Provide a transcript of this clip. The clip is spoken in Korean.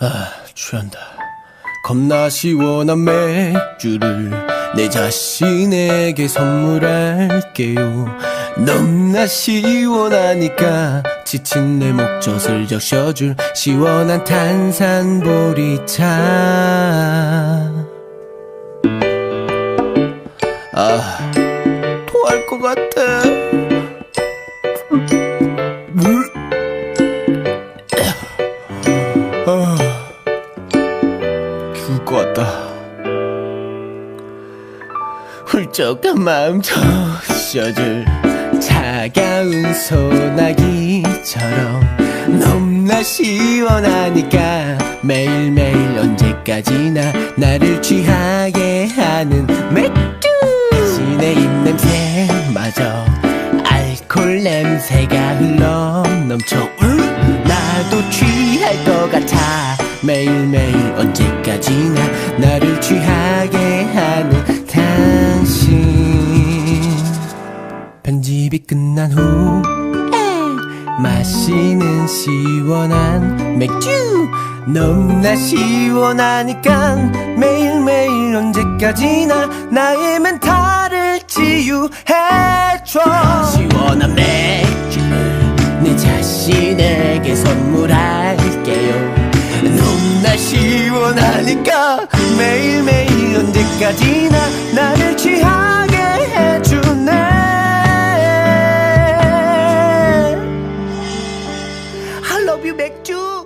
아, 취한다. 겁나 시원한 맥주를 내 자신에게 선물할게요. 너무나 시원하니까 지친 내 목젖을 적셔줄 시원한 탄산보리차. 아, 토할 것 같아. 죽을 것 같다. 훌쩍한 마음 적셔줄 차가운 소나기처럼 너무나 시원하니까 매일매일 언제까지나 나를 취하게 하는 맥주. 신의 입냄새마저 알콜 냄새가 흘러 넘쳐. 울? 나도 취할 것 같아 매일매일 언제까지나 나를 취하게 하는 당신. 편집이 끝난 후 마시는 시원한 맥주. 너무나 시원하니까 매일매일 언제까지나 나의 멘탈을 치유해줘. 시원한 맥주를 내 자신에게 선물할게요 정말 시원하니까 매일매일 언제까지나 나를 취하게 해주네. I love you 맥주.